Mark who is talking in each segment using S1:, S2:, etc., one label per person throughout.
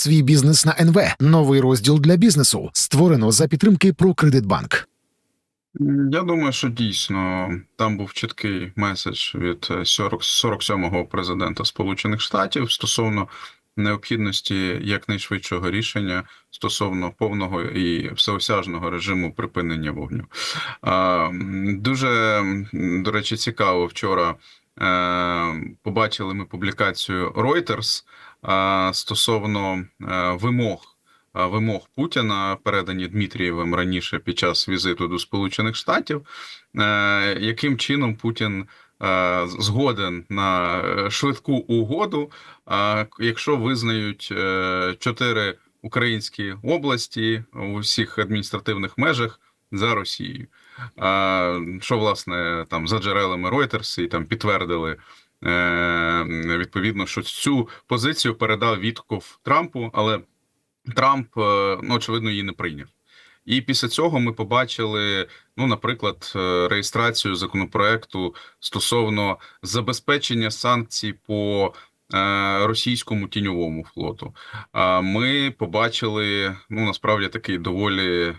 S1: свій бізнес на НВ. Новий розділ для бізнесу створено за підтримки.
S2: М, Я думаю, що дійсно там був чіткий меседж від е, 40 47-го президента Сполучених Штатів стосовно необхідності якнайшвидшого рішення стосовно повного і всеосяжного режиму припинення вогню. Дуже до речі, цікаво вчора. е, Побачили ми публікацію Reuters стосовно е, вимог е, вимог Путіна, передані Дмитрієвим раніше під час візиту до Сполучених Штатів, е, яким чином Путін згоден на швидку угоду, якщо визнають чотири українські області у всіх адміністративних межах за Росією. Що власне там за джерелами Reuters і там підтвердили. Е, Відповідно, що цю позицію передав Вітков Трампу, але Трамп, е, ну очевидно, її не прийняв. І після цього ми побачили, ну, наприклад, е, реєстрацію законопроекту стосовно забезпечення санкцій по російському тіньовому флоту. Ми побачили, ну насправді такий доволі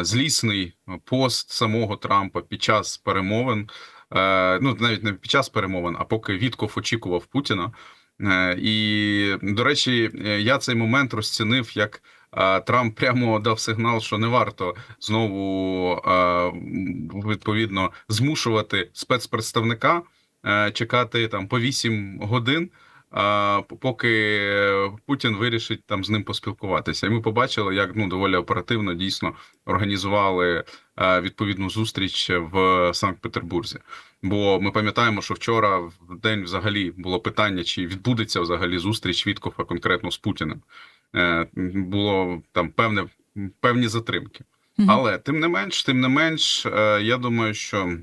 S2: злісний пост самого Трампа під час перемовин. Е, Ну, навіть не під час перемовин, а поки Вітков очікував Путіна. Е, І, до речі, е, я цей момент розцінив як Трамп прямо дав сигнал, що не варто знову відповідно змушувати спецпредставника чекати там по 8 годин. А поки Путін вирішить там з ним поспілкуватися, і ми побачили, як ну доволі оперативно дійсно організували е, відповідну зустріч в Санкт-Петербурзі. Бо ми пам'ятаємо, що вчора в день взагалі було питання, чи відбудеться взагалі зустріч Віткофа конкретно з Путіним. Е, Було там певне певні затримки. Але тим не менш, тим не менш, е, я думаю, що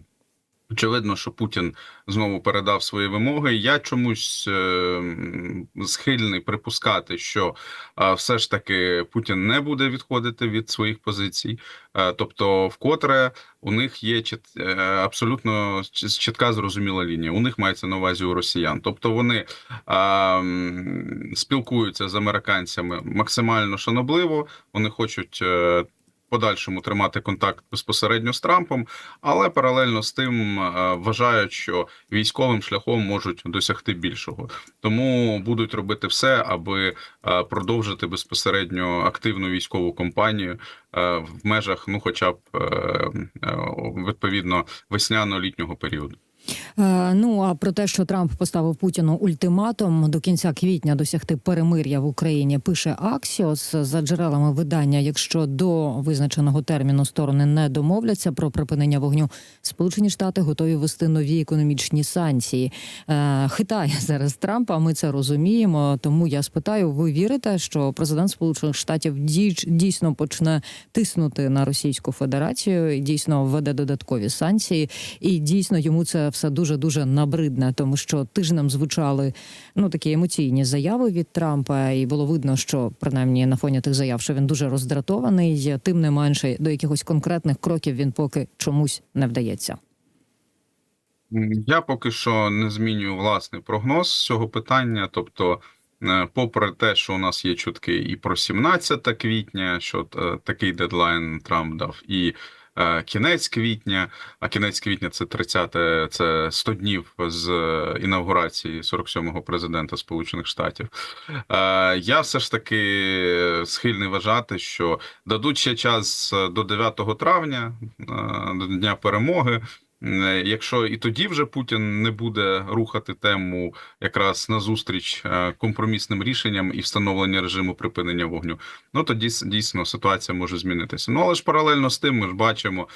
S2: очевидно, що Путін знову передав свої вимоги. Я чомусь е, схильний припускати, що е, все ж таки Путін не буде відходити від своїх позицій. Е, Тобто, вкотре у них є чіт- абсолютно чітка зрозуміла лінія. У них мається на увазі у росіян. Тобто вони спілкуються з американцями максимально шанобливо. Вони хочуть. Подальшому тримати контакт безпосередньо з Трампом, але паралельно з тим е, вважають, що військовим шляхом можуть досягти більшого, тому будуть робити все, аби е, продовжити безпосередньо активну військову кампанію е, в межах, ну, хоча б відповідно весняно-літнього періоду.
S3: Е, Ну а про те, що Трамп поставив Путіну ультиматум до кінця квітня досягти перемир'я в Україні, пише Аксіос за джерелами видання. Якщо до визначеного терміну сторони не домовляться про припинення вогню, Сполучені Штати готові ввести нові економічні санкції. Е, Хитає зараз Трампа. Ми це розуміємо. Тому я спитаю: ви вірите, що президент Сполучених Штатів дійсно почне тиснути на Російську Федерацію, і дійсно введе додаткові санкції, і дійсно йому це все дуже дуже набридне, тому що тижнем звучали ну такі емоційні заяви від Трампа, і було видно, що принаймні на фоні тих заяв, що він дуже роздратований. Тим не менше, до якихось конкретних кроків він поки чомусь не вдається.
S2: Я поки що не змінюю власний прогноз цього питання. Тобто, е, попри те, що у нас є чутки і про 17 квітня, що е, такий дедлайн Трамп дав, і кінець квітня, а кінець квітня це 30, це 100 днів з е, інаугурації 47-го президента Сполучених Штатів. Е, Я все ж таки схильний вважати, що дадуть ще час е, до 9 травня, е, до дня перемоги. Е, Якщо і тоді вже Путін не буде рухати тему якраз на зустріч е, компромісним рішенням і встановлення режиму припинення вогню, ну тоді дійсно ситуація може змінитися. Ну але ж паралельно з тим, ми ж бачимо,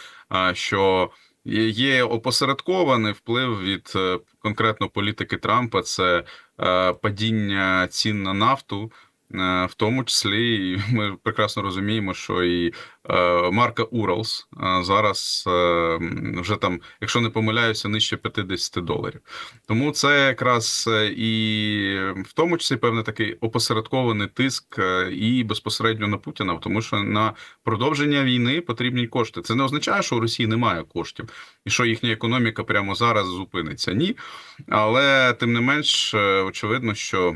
S2: що є- опосередкований вплив від е, конкретно політики Трампа. Це падіння цін на нафту. Е, В тому числі ми прекрасно розуміємо, що і е, марка Уралс е, зараз вже там, якщо не помиляюся, нижче 50 доларів. Тому це якраз і в тому числі певний такий опосередкований тиск і безпосередньо на Путіна, тому що на продовження війни потрібні кошти. Це не означає, що у Росії немає коштів і що їхня економіка прямо зараз зупиниться. Ні, але тим не менш, очевидно, що.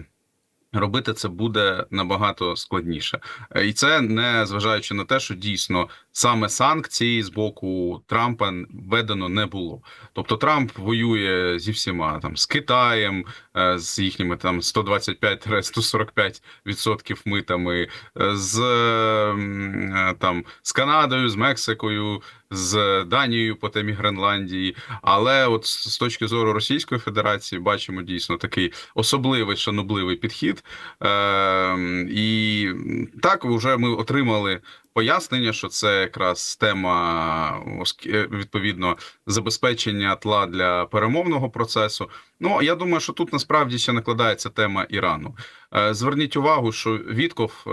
S2: Робити це буде набагато складніше, Е, і це не зважаючи на те, що дійсно саме санкції з боку Трампа введено не було. Тобто Трамп воює зі всіма там з Китаєм, е, з їхніми там 125-145% митами, е, з е, там з Канадою, з Мексикою, з Данією по темі Гренландії. Але от з точки зору Російської Федерації бачимо дійсно такий особливий шанобливий підхід. І так вже ми отримали пояснення, що це якраз тема е, відповідно забезпечення тла для перемовного процесу. Ну я думаю, що тут насправді ще накладається тема Ірану. Е, Зверніть увагу, що Вітков е,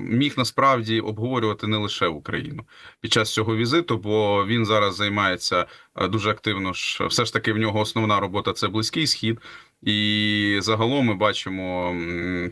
S2: міг насправді обговорювати не лише Україну під час цього візиту, бо він зараз займається дуже активно. Все ж таки в нього основна робота це близький схід. І загалом ми бачимо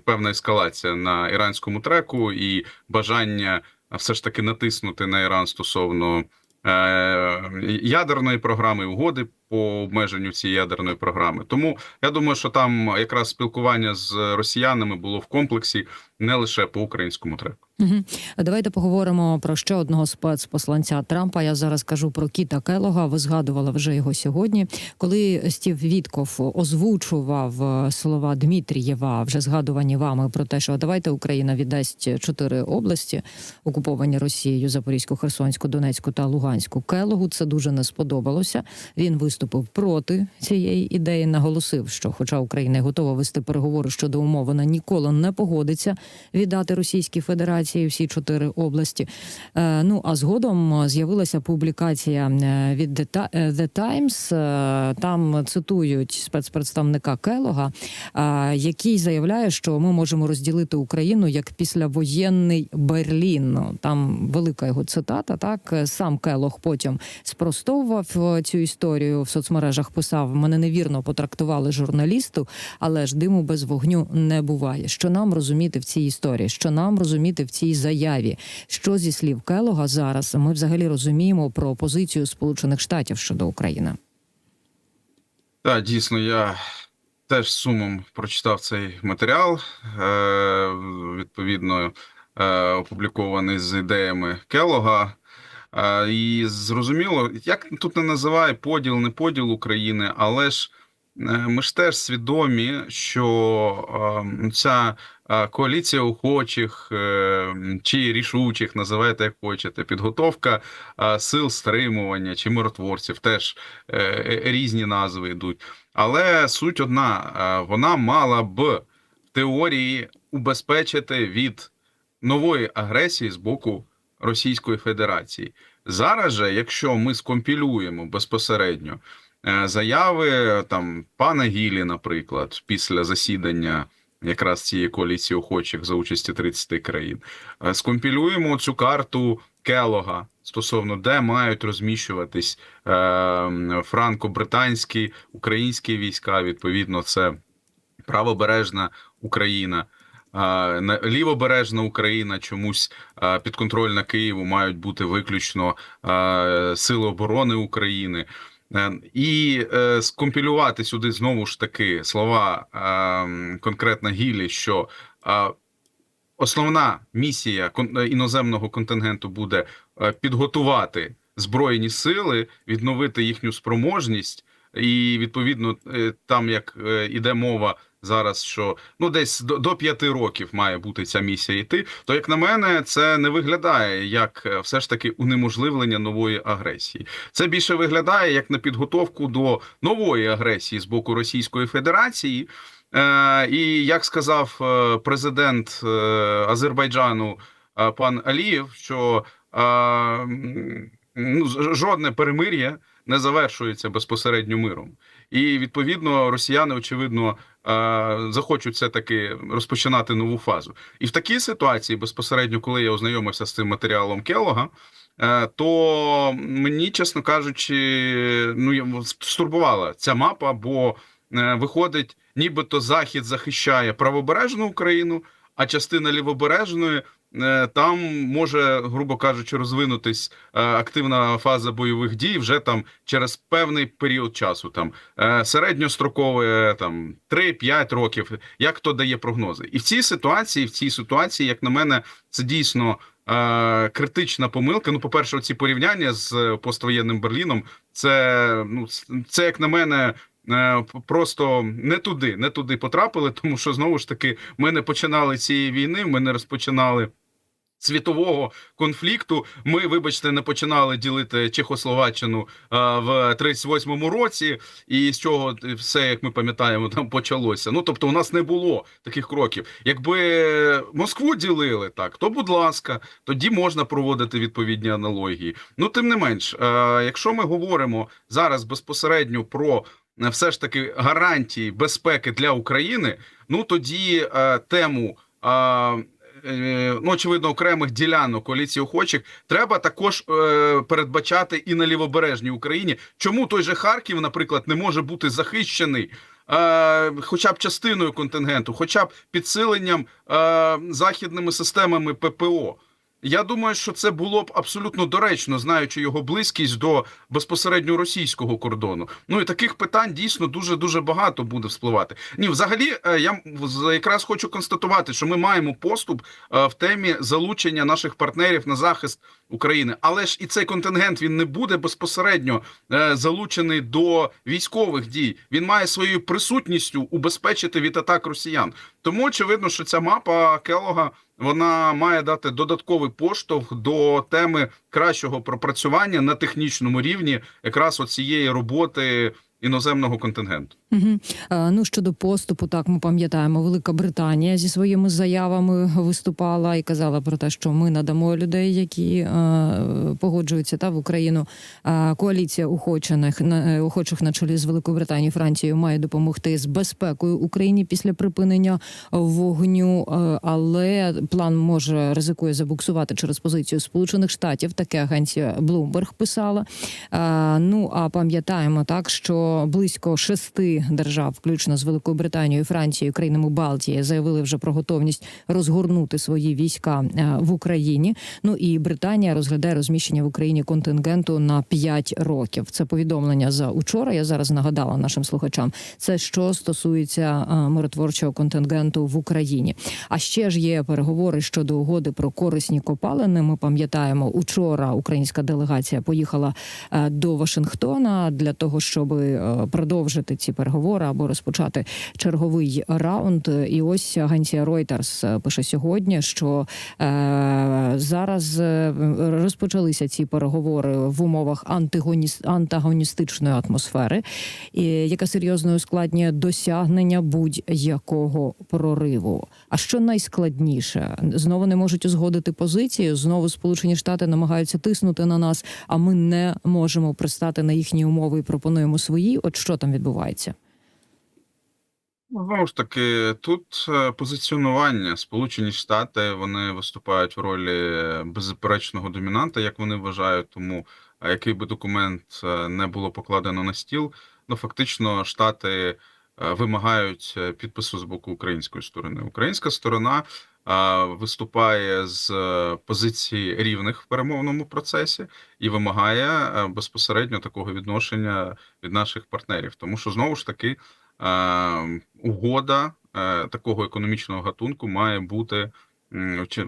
S2: певна ескалація на іранському треку і бажання все ж таки натиснути на Іран стосовно е, ядерної програми, угоди по обмеженню цієї ядерної програми. Тому я думаю, що там якраз спілкування з росіянами було в комплексі не лише по українському треку.
S3: Угу. Давайте поговоримо про ще одного спецпосланця Трампа. Я зараз кажу про Кіта Келога. Ви згадували вже його сьогодні. Коли Стів Вітков озвучував е, слова Дмитрієва, вже згадувані вами про те, що давайте Україна віддасть чотири області, окуповані Росією: Запорізьку, Херсонську, Донецьку та Луганську. Келогу це дуже не сподобалося. Він виступив проти цієї ідеї, наголосив, що, хоча Україна готова вести переговори щодо умов, вона ніколи не погодиться віддати Російській Федерації всі чотири області. Е, ну а згодом з'явилася публікація е, від The Ti- е, The Times. е, Там цитують спецпредставника Келога, е, який заявляє, що ми можемо розділити Україну як післявоєнний Берлін. Ну, Там велика його цитата. Так сам Келог потім спростовував е, цю історію в соцмережах. Писав: мене невірно потрактували журналісту, але ж диму без вогню не буває. Що нам розуміти в цій історії? Що нам розуміти в цій заяві? Що зі слів Келога зараз ми взагалі розуміємо про позицію Сполучених Штатів щодо України?
S2: Так, дійсно, я теж сумом прочитав цей матеріал, е, відповідно, е, опублікований з ідеями Келога. Е, і зрозуміло, як тут не називає поділ, не поділ України, але ж ми ж теж свідомі, що е, ця е, коаліція охочих е, чи рішучих, називайте як хочете, підготовка е, сил стримування чи миротворців, теж е, е, різні назви йдуть. Але суть одна: е, вона мала б в теорії убезпечити від нової агресії з боку Російської Федерації. Зараз же, якщо ми скомпілюємо безпосередньо е, заяви там пана Гілі, наприклад, після засідання якраз цієї коаліції охочих за участі 30 країн, е, скомпілюємо цю карту Келога стосовно де мають розміщуватись е, франко-британські українські війська. Відповідно, це правобережна Україна. На- Лівобережна Україна чомусь підконтрольна Києву мають бути виключно Сили оборони України. Е, І е, скомпілювати сюди знову ж таки слова а, конкретно Гілі, що основна місія е, іноземного контингенту буде е, підготувати збройні сили, відновити їхню спроможність, і відповідно е, там як е, іде мова зараз, що ну десь до, до п'яти років має бути ця місія йти. То як на мене, це не виглядає як е, все ж таки унеможливлення нової агресії. Це більше виглядає як на підготовку до нової агресії з боку Російської Федерації. Е, і як сказав е, президент Азербайджану пан Алієв, що жодне перемир'я не завершується безпосередньо миром. І відповідно росіяни, очевидно, захочуть все таки розпочинати нову фазу. І в такій ситуації, безпосередньо, коли я ознайомився з цим матеріалом Келога, е, то мені, чесно кажучи, ну стурбувала ця мапа, бо е, виходить, нібито Захід захищає правобережну Україну, а частина лівобережної. Е, Там може, грубо кажучи, розвинутись е, активна фаза бойових дій вже там через певний період часу, там е, середньострокове, там 3-5 років. Як хто дає прогнози, і в цій ситуації, в цій ситуації, як на мене, це дійсно критична помилка. Ну, по-перше, ці порівняння з поствоєнним Берліном, це ну це як на мене. Просто не туди, не туди потрапили, тому що знову ж таки ми не починали цієї війни, ми не розпочинали світового конфлікту. Ми, вибачте, не починали ділити Чехословаччину а, в 38-му році, і з чого все, як ми пам'ятаємо, там почалося. Ну тобто, у нас не було таких кроків. Якби Москву ділили так, то будь ласка, тоді можна проводити відповідні аналогії. Ну тим не менш, е, якщо ми говоримо зараз безпосередньо про е, все ж таки гарантії безпеки для України, ну тоді е, тему. е, Ну, очевидно, окремих ділянок коаліції охочих треба також е, передбачати і на лівобережній Україні. Чому той же Харків, наприклад, не може бути захищений е, хоча б частиною контингенту, хоча б підсиленням е, західними системами ППО? Я думаю, що це було б абсолютно доречно, знаючи його близькість до безпосередньо російського кордону. Ну і таких питань дійсно дуже дуже багато буде вспливати. Ні, взагалі, е, я якраз хочу констатувати, що ми маємо поступ е, в темі залучення наших партнерів на захист України, але ж і цей контингент він не буде безпосередньо е, залучений до військових дій. Він має своєю присутністю убезпечити від атак росіян. Тому очевидно, що ця мапа Келога вона має дати додатковий поштовх до теми кращого пропрацювання на технічному рівні, якраз оцієї роботи іноземного контингенту.
S3: Угу. Ну щодо поступу, так ми пам'ятаємо, Велика Британія зі своїми заявами виступала і казала про те, що ми надамо людей, які е, погоджуються та в Україну. Е, коаліція охочених на е, охочих на чолі з Великою Британією Францією має допомогти з безпекою Україні після припинення вогню. Е, але план може ризикує забуксувати через позицію Сполучених Штатів. Таке агенція Bloomberg писала. Е, ну а пам'ятаємо так, що близько шести держав, включно з Великою Британією, Францією, країнами Балтії, заявили вже про готовність розгорнути свої війська е, в Україні. Ну і Британія розглядає розміщення в Україні контингенту на 5 років. Це повідомлення за учора. Я зараз нагадала нашим слухачам. Це що стосується е, миротворчого контингенту в Україні. А ще ж є переговори щодо угоди про корисні копалини. Ми пам'ятаємо, учора українська делегація поїхала е, до Вашингтона для того, щоб продовжити ці переговори або розпочати черговий раунд. І ось агенція Reuters е, пише сьогодні, що е, зараз е, розпочалися ці переговори в умовах антигоніс- антагоністичної атмосфери, яка серйозно ускладнює досягнення будь-якого прориву. А що найскладніше? Знову не можуть узгодити позицію. Знову Сполучені Штати намагаються тиснути на нас, а ми не можемо пристати на їхні умови і пропонуємо свої. От що там відбувається?
S2: Знову ж таки, тут е, позиціонування Сполучені Штати вони виступають в ролі беззаперечного домінанта, як вони вважають. Тому е, який би документ е, не було покладено на стіл, ну фактично Штати е, вимагають е, підпису з боку української сторони. Українська сторона е, виступає з е, позиції рівних в перемовному процесі і вимагає е, безпосередньо такого відношення від наших партнерів, тому що знову ж таки. Е, угода е, такого економічного гатунку має бути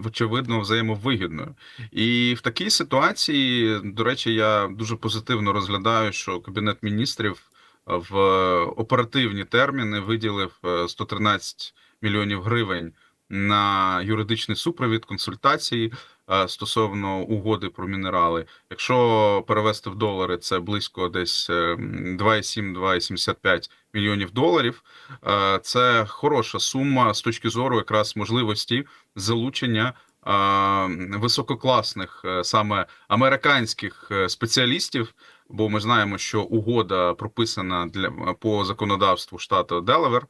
S2: очевидно взаємовигідною. І в такій ситуації, до речі, я дуже позитивно розглядаю, що Кабінет міністрів в оперативні терміни виділив е, 113 мільйонів гривень на юридичний супровід консультації е, стосовно угоди про мінерали. Якщо перевести в долари, це близько десь е, 2,7-2,75 мільйонів доларів. Е, Це хороша сума з точки зору якраз можливості залучення е, висококласних е, саме американських е, спеціалістів. Бо ми знаємо, що угода прописана для по законодавству штату Делавер, е,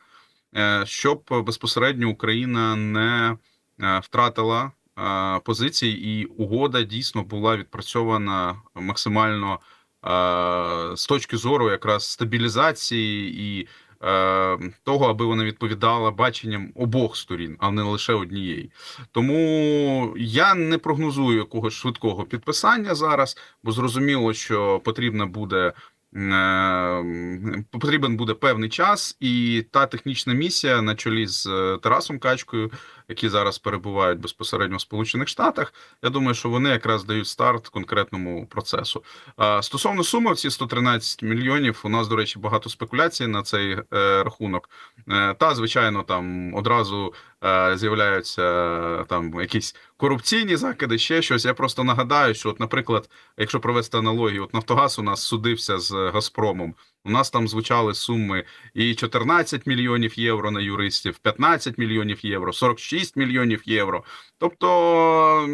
S2: щоб безпосередньо Україна не е, втратила е, позицій, і угода дійсно була відпрацьована максимально е, з точки зору якраз стабілізації і е, того, аби вона відповідала баченням обох сторін, а не лише однієї. Тому я не прогнозую якогось швидкого підписання зараз, бо зрозуміло, що потрібна буде. Е, Потрібен буде певний час, і та технічна місія на чолі з е, Тарасом Качкою, які зараз перебувають безпосередньо в Сполучених Штатах. Я думаю, що вони якраз дають старт конкретному процесу. Стосовно суми, ці 113 мільйонів. У нас, до речі, багато спекуляцій на цей е, рахунок. Е, та, звичайно, там одразу е, з'являються там якісь корупційні закиди, ще щось. Я просто нагадаю, що, от, наприклад, якщо провести аналогію, от Нафтогаз у нас судився з Газпромом. У нас там звучали суми і 14 мільйонів євро на юристів, 15 мільйонів євро, 46 мільйонів євро. Тобто,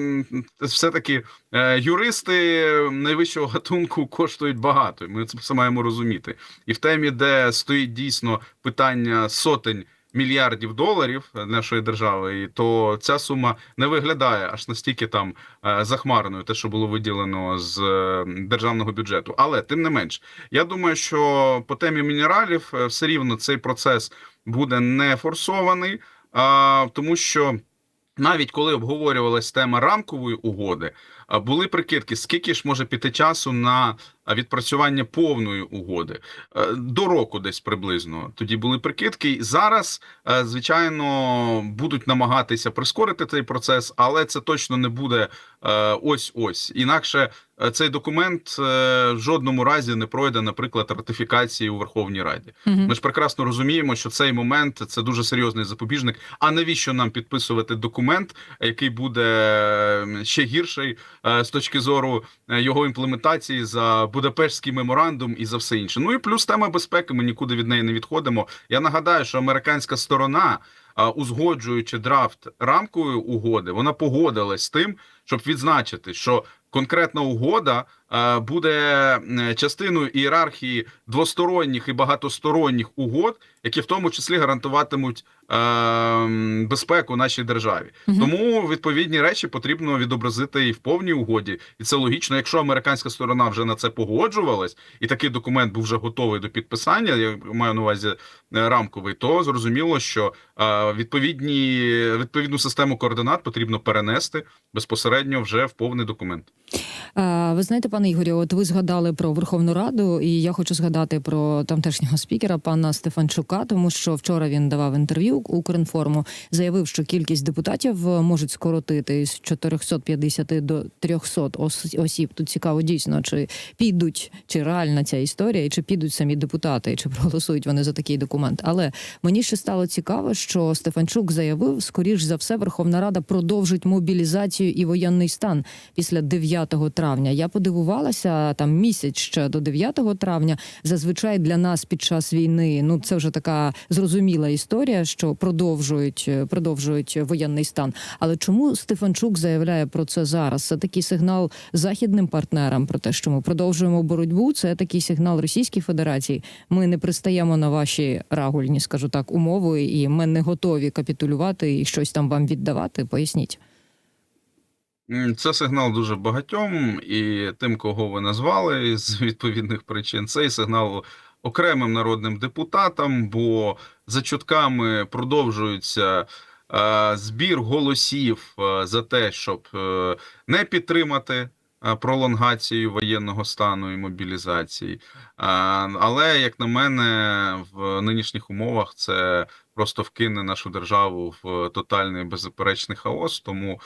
S2: все-таки е, юристи найвищого гатунку коштують багато. Ми це все маємо розуміти. І в темі, де стоїть дійсно питання сотень. Мільярдів доларів нашої держави, то ця сума не виглядає аж настільки там е, захмарною, те, що було виділено з е, державного бюджету. Але тим не менш, я думаю, що по темі мінералів е, все рівно цей процес буде не форсований, а, тому що навіть коли обговорювалась тема рамкової угоди, були прикидки, скільки ж може піти часу на відпрацювання повної угоди Е, до року, десь приблизно. Тоді були прикидки. Зараз, е, звичайно, будуть намагатися прискорити цей процес, але це точно не буде ось ось. Інакше е, цей документ е, в жодному разі не пройде, наприклад, ратифікації у Верховній Раді.
S3: Мгм.
S2: Ми ж прекрасно розуміємо, що цей момент це дуже серйозний запобіжник. А навіщо нам підписувати документ, який буде е, ще гірший е, з точки зору е, його імплементації за Будапештський меморандум і за все інше? Ну і плюс тема безпеки. Ми нікуди від неї не відходимо. Я нагадаю, що американська сторона. Узгоджуючи драфт рамкою угоди, вона погодилась з тим, щоб відзначити, що конкретна угода буде е, частиною ієрархії двосторонніх і багатосторонніх угод, які в тому числі гарантуватимуть е, безпеку нашій державі.
S3: Мгм.
S2: Тому відповідні речі потрібно відобразити і в повній угоді, і це логічно. Якщо американська сторона вже на це погоджувалась, і такий документ був вже готовий до підписання, я маю на увазі е, рамковий, то зрозуміло, що відповідні відповідну систему координат потрібно перенести безпосередньо вже в повний документ.
S3: Е, Ви знаєте, пане Ігорю, от ви згадали про Верховну Раду, і я хочу згадати про тамтешнього спікера пана Стефанчука, тому що вчора він давав інтерв'ю Укрінформу, заявив, що кількість депутатів е, можуть скоротити з 450 до 300 ос- осіб. Тут цікаво дійсно, чи підуть, чи реальна ця історія, і чи підуть самі депутати, і чи проголосують вони за такий документ. Але мені ще стало цікаво, що Стефанчук заявив, скоріш за все, Верховна Рада продовжить мобілізацію і воєнний стан після 9 травня. Я подивувалася там місяць ще до 9 травня. Зазвичай для нас під час війни ну це вже така зрозуміла історія, що продовжують продовжують воєнний стан. Але чому Стефанчук заявляє про це зараз? Це такий сигнал західним партнерам про те, що ми продовжуємо боротьбу. Це такий сигнал Російській Федерації. Ми не пристаємо на ваші рагульні, скажу так, умови, і ми не готові капітулювати і щось там вам віддавати. Поясніть.
S2: Це сигнал дуже багатьом, і тим, кого ви назвали з відповідних причин, цей сигнал окремим народним депутатам, бо за чутками продовжується е, збір голосів е, за те, щоб е, не підтримати пролонгацію воєнного стану і мобілізації. Але, як на мене, в нинішніх умовах це просто вкине нашу державу в тотальний беззаперечний хаос. Тому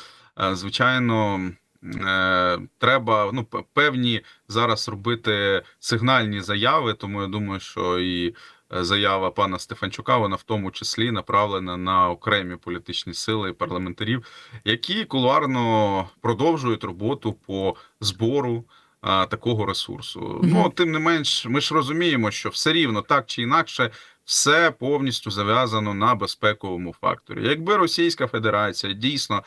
S2: Звичайно, е, треба ну, певні зараз робити сигнальні заяви, тому я думаю, що і е, заява пана Стефанчука, вона в тому числі направлена на окремі політичні сили і парламентарів, які кулуарно продовжують роботу по збору а, такого ресурсу.
S3: Мгм.
S2: Ну, тим не менш, ми ж розуміємо, що все рівно так чи інакше. Все повністю зав'язано на безпековому факторі. Якби Російська Федерація дійсно е,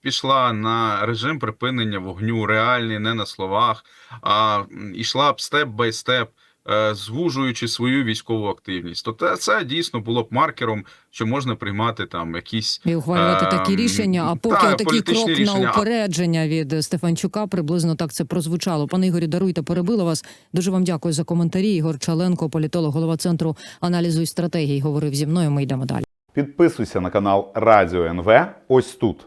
S2: пішла на режим припинення вогню, реальний, не на словах, а йшла б степ бай степ е, звужуючи свою військову активність. То те- це дійсно було б маркером, що можна приймати там якісь
S3: І ухвалювати
S2: Ем,
S3: такі рішення. А поки
S2: та, політичні
S3: крок
S2: рішення.
S3: на упередження від Стефанчука приблизно так це прозвучало. Пане Ігорі, даруйте, перебила вас. Дуже вам дякую за коментарі. Ігор Чаленко, політолог, голова центру аналізу і стратегії, говорив зі мною. Ми йдемо далі.
S4: Підписуйся на канал Радіо НВ ось тут.